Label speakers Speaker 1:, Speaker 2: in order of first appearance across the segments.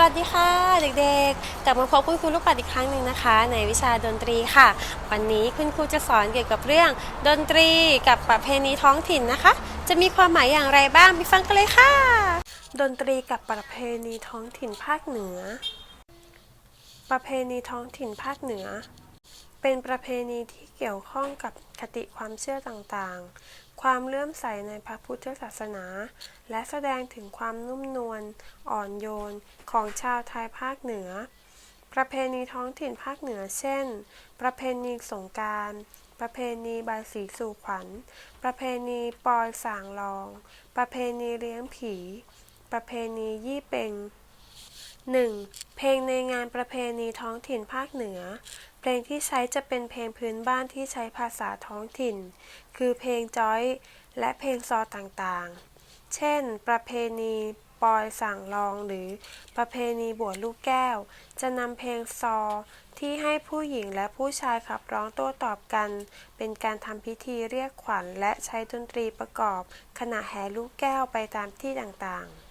Speaker 1: สวัสดีค่ะเด็กๆ กลับมาพบคุณครูลูกปัดอีกครั้งหนึ่งนะคะ ในวิชาดนตรีค่ะ วันนี้คุณครูจะสอนเกี่ยวกับเรื่องดนตรีกับประเพณีท้องถิ่นนะคะ จะมีความหมายอย่างไรบ้างไปฟังกันเลยค่ะ ดนตรีกับประเพณีท้องถิ่นภาคเหนือ ประเพณีท้องถิ่นภาคเหนือ เป็นประเพณีที่เกี่ยวข้องกับคติความเชื่อต่างๆ ความเลื่อมใสในพระพุทธศาสนา และแสดงถึงความนุ่มนวลอ่อนโยนของชาวไทยภาคเหนือ ประเพณีท้องถิ่นภาคเหนือเช่น ประเพณีสงการประเพณีบายสีสู่ขวัญ ประเพณีปอยสางรอง ประเพณีเลี้ยงผี ประเพณียี่เป็ง 1. เพลงในงานประเพณีท้องถิ่นภาคเหนือ เพลงที่ใช้จะเป็นเพลงพื้นบ้านที่ใช้ภาษาท้องถิ่น คือเพลงจ้อย และเพลงซอต่างๆ เช่น ประเพณีปอยสั่งรองหรือประเพณีบวชลูกแก้ว จะนำเพลงซอ ที่ให้ผู้หญิงและผู้ชายขับร้องโต้ตอบกัน เป็นการทำพิธีเรียกขวัญ และใช้ดนตรีประกอบ ขณะแห่ลูกแก้วไปตามที่ต่างๆ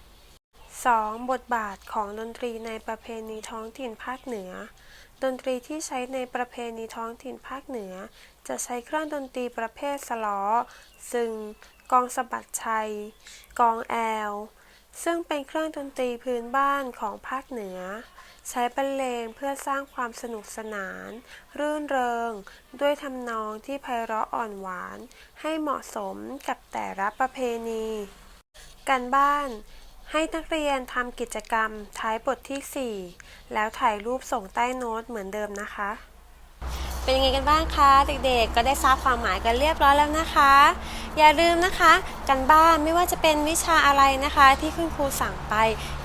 Speaker 1: 2. บทบาทของดนตรีในประเพณีท้องถิ่นภาคเหนือ ดนตรีที่ใช้ในประเพณีท้องถิ่นภาคเหนือ จะใช้เครื่องดนตรีประเภทสล้อซึง กองสะบัดชัย กองแอล ซึ่งเป็นเครื่องดนตรีพื้นบ้านของภาคเหนือ ใช้บรรเลงเพื่อสร้างความสนุกสนาน รื่นเริง ด้วยทำนองที่ไพเราะอ่อนหวาน ให้เหมาะสมกับแต่ละประเพณี การบ้าน ให้นักเรียนทำกิจกรรมท้ายบทที่ 4 แล้วถ่ายรูปส่งใต้โน้ตเหมือนเดิมนะคะ เป็นยังไงกันบ้างคะเด็กๆ ก็ได้ทราบความหมายกันเรียบร้อยแล้วนะคะ อย่าลืมนะคะ กันบ้านไม่ว่าจะเป็นวิชาอะไรนะคะ ที่คุณครูสั่งไป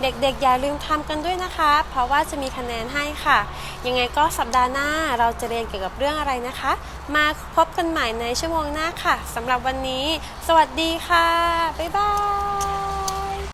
Speaker 1: เด็กๆ อย่าลืมทำกันด้วยนะคะ เพราะว่าจะมีคะแนนให้ค่ะ ยังไงก็สัปดาห์หน้าเราจะเรียนเกี่ยวกับเรื่องอะไรนะคะ มาพบกันใหม่ในชั่วโมงหน้าค่ะสำหรับวันนี้ สวัสดีค่ะบ๊ายบาย